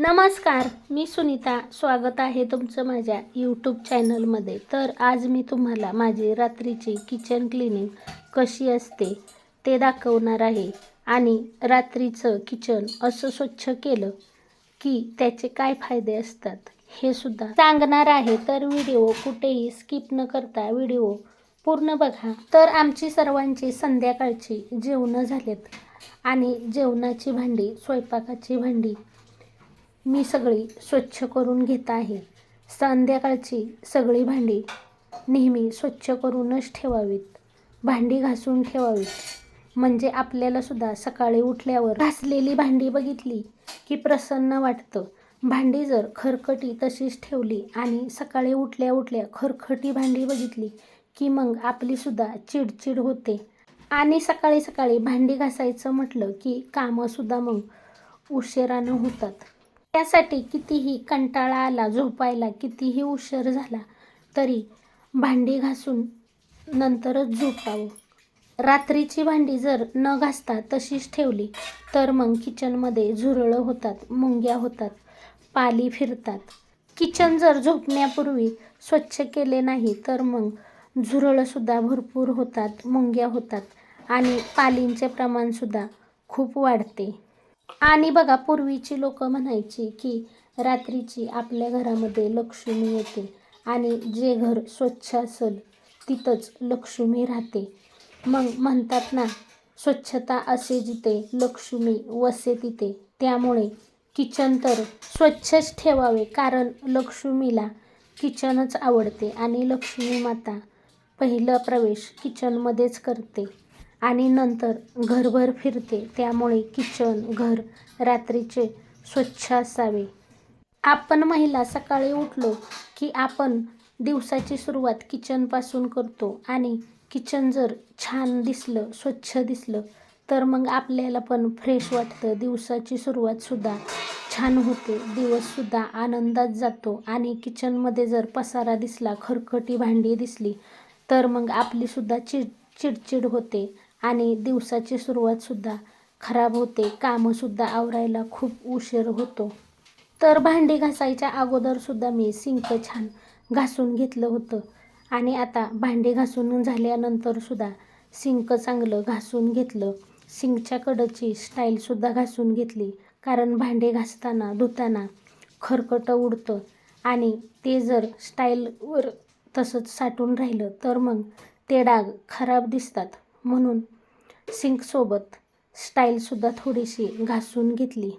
नमस्कार मी सुनीता. स्वागत आहे तुमचं माझ्या यूट्यूब चॅनलमध्ये तर आज मी तुम्हाला माझी रात्रीची किचन क्लिनिंग कशी असते ते दाखवणार आहे. आणि रात्रीचं किचन असं स्वच्छ केलं की त्याचे काय फायदे असतात हे सुद्धा सांगणार आहे. तर व्हिडिओ कुठेही स्किप न करता व्हिडिओ पूर्ण बघा. तर आमची सर्वांची संध्याकाळची जेवणं झालेत. आणि जेवणाची भांडी स्वयंपाकाची भांडी मी सगळी स्वच्छ करून घेत आहे. संध्याकाळची सगळी भांडी नेहमी स्वच्छ करूनच ठेवावीत. भांडी घासून ठेवावीत. म्हणजे आपल्यालासुद्धा सकाळी उठल्यावर घासलेली भांडी बघितली की प्रसन्न वाटतं. भांडी जर खरकटी तशीच ठेवली आणि सकाळी उठल्या उठल्या खरखटी भांडी बघितली की मग आपलीसुद्धा चिडचिड होते. आणि सकाळी सकाळी भांडी घासायचं म्हटलं की कामंसुद्धा मग उशिरानं होतात. त्यासाठी कितीही कंटाळा आला झोपायला कितीही उशीर झाला तरी भांडी घासून नंतरच झोपावं. रात्रीची भांडी जर न घासता तशीच ठेवली तर मग किचनमध्ये झुरळं होतात मुंग्या होतात पाली फिरतात. किचन जर झोपण्यापूर्वी स्वच्छ केले नाही तर मग झुरळंसुद्धा भरपूर होतात मुंग्या होतात आणि पालींचे प्रमाणसुद्धा खूप वाढते. आणि बघा पूर्वीची लोक म्हणायची की रात्रीची आपल्या घरामध्ये लक्ष्मी येते आणि जे घर स्वच्छ असेल तिथंच लक्ष्मी राहते. मग म्हणतात ना स्वच्छता असे जिथे लक्ष्मी वसे तिथे त्यामुळे किचन तर स्वच्छच ठेवावे कारण लक्ष्मीला किचनच आवडते आणि लक्ष्मी माता पहिला प्रवेश किचनमध्येच करते. आणि नंतर घरभर फिरते. त्यामुळे किचन घर रात्रीचे स्वच्छ असावे. आपण महिला सकाळी उठलो की आपण दिवसाची सुरुवात किचनपासून करतो आणि किचन जर छान दिसलं स्वच्छ दिसलं तर मग आपल्याला पण फ्रेश वाटतं. दिवसाची सुरुवातसुद्धा छान होते. दिवससुद्धा आनंदात जातो आणि किचनमध्ये जर पसारा दिसला खरकटी भांडी दिसली तर मग आपलीसुद्धा चिड चिडचिड होते. आणि दिवसाची सुरुवातसुद्धा खराब होते. कामंसुद्धा आवरायला खूप उशीर होतो. तर भांडी घासायच्या अगोदरसुद्धा मी सिंक छान घासून घेतलं होतं. आणि आता भांडी घासून झाल्यानंतरसुद्धा सिंक चांगलं घासून घेतलं. सिंकच्या कडची स्टाईलसुद्धा घासून घेतली. कारण भांडे घासताना धुताना खरकटं उडतं. आणि ते जर स्टाईलवर तसंच साठून राहिलं तर मग ते डाग खराब दिसतात. म्हणून सिंकसोबत स्टाईलसुद्धा थोडीशी घासून घेतली.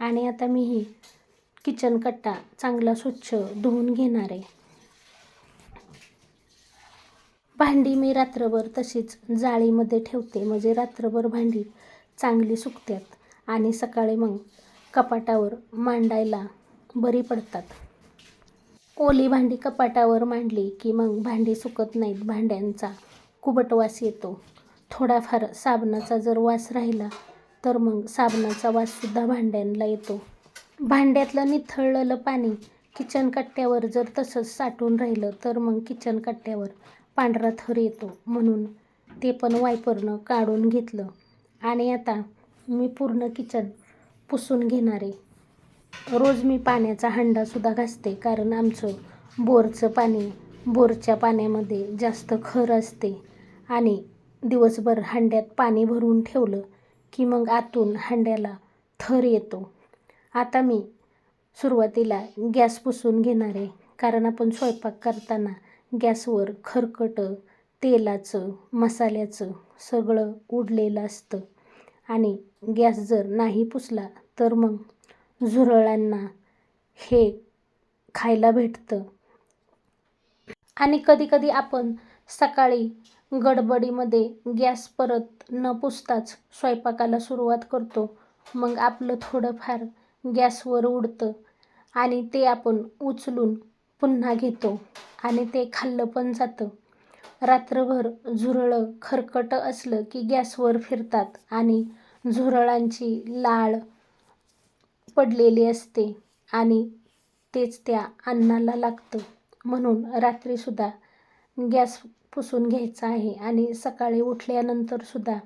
आणि आता मी ही किचन कट्टा चांगला स्वच्छ धुवून घेणार आहे. भांडी मी रात्रभर तशीच जाळीमध्ये ठेवते. म्हणजे रात्रभर भांडी चांगली सुकतात आणि सकाळी मग कपाटावर मांडायला बरी पडतात. ओली भांडी कपाटावर मांडली की मग भांडी सुकत नाहीत. भांड्यांचा कुबटवास येतो. थोडाफार साबणाचा जर वास राहिला तर मग साबणाचा वाससुद्धा भांड्यांना येतो. भांड्यातलं निथळलेलं पाणी किचन कट्ट्यावर जर तसंच साठून राहिलं तर मग किचन कट्ट्यावर पांढरा थर येतो. म्हणून ते पण वायपरनं काढून घेतलं. आणि आता मी पूर्ण किचन पुसून घेणारे. रोज मी पाण्याचा हंडासुद्धा घासते कारण आमचं बोरचं पाणी बोरच्या पाण्यामध्ये जास्त खर असते. आणि दिवसभर हांड्यात पाणी भरून ठेवलं की मग आतून हांड्याला थर येतो. आता मी सुरुवातीला गॅस पुसून घेणार आहे कारण आपण स्वयंपाक करताना गॅसवर खरकटं तेलाचं मसाल्याचं सगळं उडलेलं असतं. आणि गॅस जर नाही पुसला तर मग झुरळांना हे खायला भेटतं. आणि कधीकधी आपण सकाळी गडबडीमध्ये गॅस परत न पुसताच स्वयंपाकाला सुरुवात करतो. मग आपलं थोडंफार गॅसवर उडतं आणि ते आपण उचलून पुन्हा घेतो आणि ते खाल्लं पण जातं. रात्रभर झुरळं खरकटं असलं की गॅसवर फिरतात आणि झुरळांची लाळ पडलेली असते आणि तेच त्या अन्नाला लागतं. म्हणून रात्रीसुद्धा गॅस पुसून घ्यायचा आहे आणि सकाळी उठल्यानंतरसुद्धा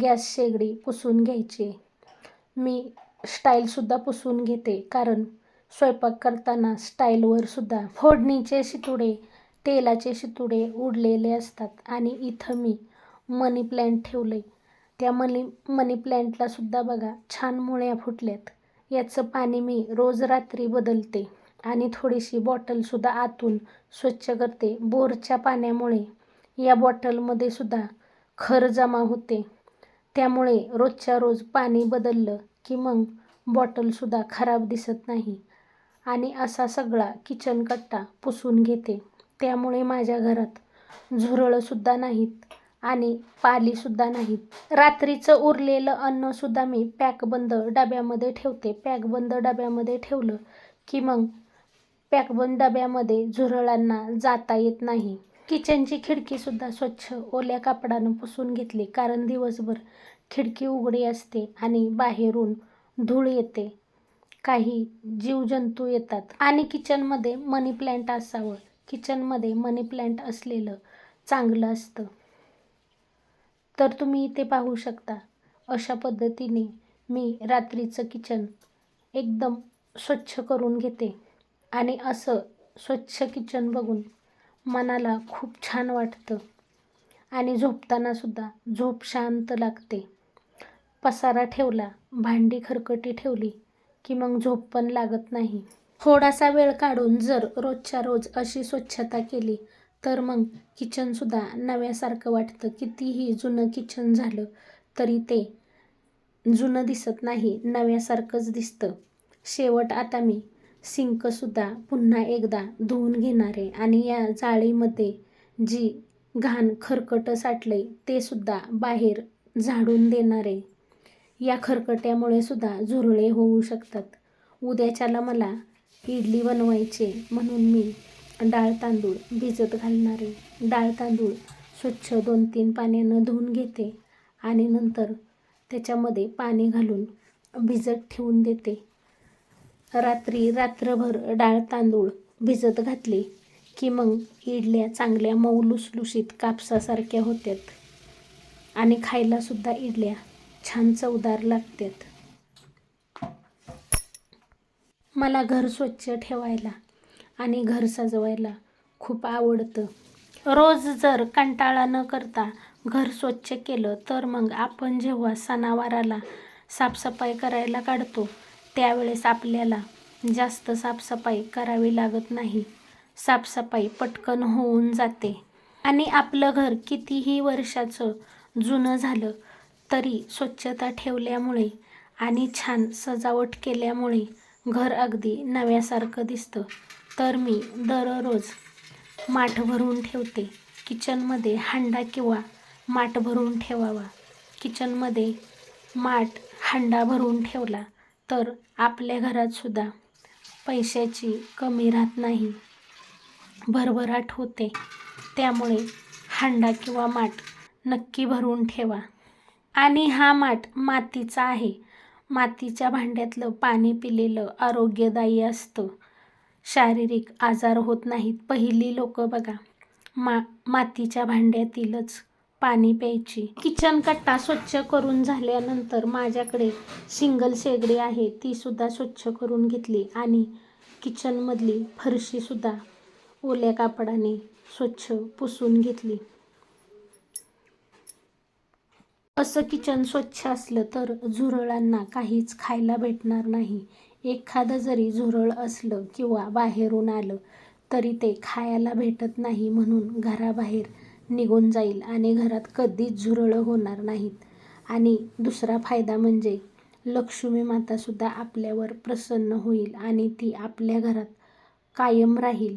गॅस शेगडी पुसून घ्यायची. मी स्टाईलसुद्धा पुसून घेते कारण स्वयंपाक करताना स्टाईलवरसुद्धा फोडणीचे शितुडे तेलाचे शितुडे उडलेले असतात आणि इथं मी मनी प्लॅन्ट ठेवले त्या मनी मनी प्लॅन्टलासुद्धा बघा छान मुळ्या फुटल्यात. याचं पाणी मी रोज रात्री बदलते. आणि थोडीशी बॉटलसुद्धा आतून स्वच्छ करते. बोरच्या पाण्यामुळे या बॉटलमध्ये सुद्धा खर जमा होते. त्यामुळे रोजच्या रोज पाणी बदललं की मग बॉटलसुद्धा खराब दिसत नाही. आणि असा सगळा किचन कट्टा पुसून घेते. त्यामुळे माझ्या घरात झुरळंसुद्धा नाहीत आणि पालीसुद्धा नाहीत. रात्रीचं उरलेलं अन्नसुद्धा मी पॅकबंद डब्यामध्ये ठेवते. पॅकबंद डब्यामध्ये ठेवलं की मग पॅकबंद डब्यामध्ये झुरळांना जाता येत नाही. किचनची खिडकीसुद्धा स्वच्छ ओल्या कापडानं पुसून घेतली कारण दिवसभर खिडकी उघडी असते आणि बाहेरून धूळ येते. काही जीवजंतू येतात. आणि किचनमध्ये मनी प्लॅन्ट असावं. किचनमध्ये मनी प्लॅन्ट असलेलं चांगलं असतं. तर तुम्ही इथे पाहू शकता अशा पद्धतीने मी रात्रीचं किचन एकदम स्वच्छ करून घेते. आणि असं स्वच्छ किचन बघून मनाला खूप छान वाटतं. आणि झोपतानासुद्धा झोप शांत लागते. पसारा ठेवला भांडी खरकटी ठेवली की मग झोप पण लागत नाही. थोडासा वेळ काढून जर रोजच्या रोज अशी स्वच्छता केली तर मग किचनसुद्धा नव्यासारखं वाटतं. कितीही जुनं किचन झालं तरी ते जुनं दिसत नाही नव्यासारखंच दिसतं. शेवट आता मी सिंकसुद्धा पुन्हा एकदा धुवून घेणारे आणि या जाळीमध्ये जी घाण खरकटं साठले ते सुद्धा बाहेर झाडून देणारे. या खरकट्यामुळे सुद्धा झुरळे होऊ शकतात. उद्याच्याला मला इडली बनवायचे म्हणून मी डाळ तांदूळ भिजत घालणारे. डाळ तांदूळ स्वच्छ दोन तीन पाण्यानं धुवून घेते आणि नंतर त्याच्यामध्ये पाणी घालून भिजत ठेवून देते. रात्री रात्रभर डाळ तांदूळ भिजत घातले की मग इडल्या चांगल्या मऊ लुसलुशीत कापसासारख्या होत्यात. आणि खायलासुद्धा इडल्या छान चवदार लागतात मला घर स्वच्छ ठेवायला आणि घर सजवायला खूप आवडतं. रोज जर कंटाळा न करता घर स्वच्छ केलं तर मग आपण जेव्हा सणावाराला साफसफाई करायला काढतो त्यावेळेस आपल्याला जास्त साफसफाई करावी लागत नाही. साफसफाई पटकन होऊन जाते. आणि आपलं घर कितीही वर्षाचं जुनं झालं तरी स्वच्छता ठेवल्यामुळे आणि छान सजावट केल्यामुळे घर अगदी नव्यासारखं दिसतं. तर मी दररोज माठ भरून ठेवते. किचनमध्ये हांडा किंवा माठ भरून ठेवावा. किचनमध्ये माठ हांडा भरून ठेवला तर आपल्या घरातसुद्धा पैशाची कमी राहत नाही. भरभराट होते. त्यामुळे हांडा किंवा माठ नक्की भरून ठेवा. आणि हा माठ मातीचा आहे. मातीच्या भांड्यातलं पाणी पिलेलं आरोग्यदायी असतं. शारीरिक आजार होत नाहीत. पहिली लोक बघा मा मातीच्या भांड्यातीलच पाणी प्यायची. किचन कट्टा स्वच्छ करून झाल्यानंतर माझ्याकडे सिंगल शेगडी आहे तीसुद्धा स्वच्छ करून घेतली आणि किचनमधली फरशीसुद्धा ओल्या कापडाने स्वच्छ पुसून घेतली. असं किचन स्वच्छ असलं तर झुरळांना काहीच खायला भेटणार नाही. एखादं जरी झुरळ असलं किंवा बाहेरून आलं तरी ते खायला भेटत नाही म्हणून घराबाहेर निघून जाईल आणि घरात कधीच झुरळं होणार नाहीत. आणि दुसरा फायदा म्हणजे लक्ष्मी मातासुद्धा आपल्यावर प्रसन्न होईल आणि ती आपल्या घरात कायम राहील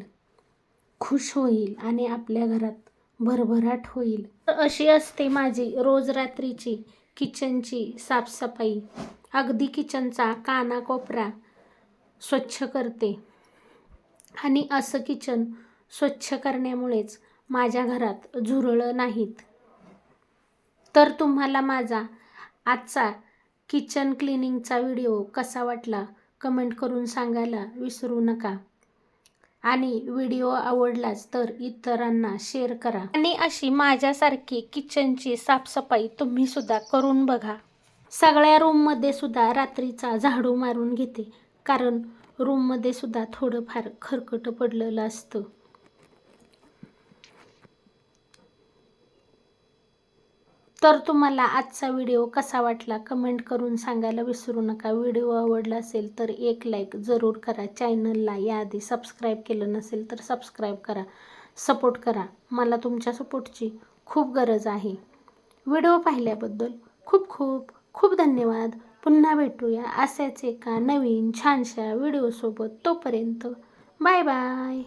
खुश होईल आणि आपल्या घरात भरभराट होईल. अशी असते माझी रोज रात्रीची किचनची साफसफाई. अगदी किचनचा कानाकोपरा स्वच्छ करते. आणि असं किचन स्वच्छ करण्यामुळेच माझ्या घरात झुरळं नाहीत. तर तुम्हाला माझा आजचा किचन क्लिनिंगचा व्हिडिओ कसा वाटला कमेंट करून सांगायला विसरू नका. आणि व्हिडिओ आवडलाच तर इतरांना शेअर करा. आणि अशी माझ्यासारखी किचनची साफसफाई तुम्हीसुद्धा करून बघा. सगळ्या रूममध्ये सुद्धा रात्रीचा झाडू मारून घेते. कारण रूममध्ये सुद्धा थोडंफार खरकटं पडलेलं असतं. तर तुम्हाला आजचा व्हिडिओ कसा वाटला कमेंट करून सांगायला विसरू नका. व्हिडिओ आवडला असेल तर एक लाईक जरूर करा. चॅनलला याआधी सबस्क्राईब केलं नसेल तर सबस्क्राईब करा. सपोर्ट करा. मला तुमच्या सपोर्टची खूप गरज आहे. व्हिडिओ पाहिल्याबद्दल खूप खूप खूप धन्यवाद. पुन्हा भेटूया अशाच एका नवीन छानशा व्हिडिओसोबत तोपर्यंत बाय बाय.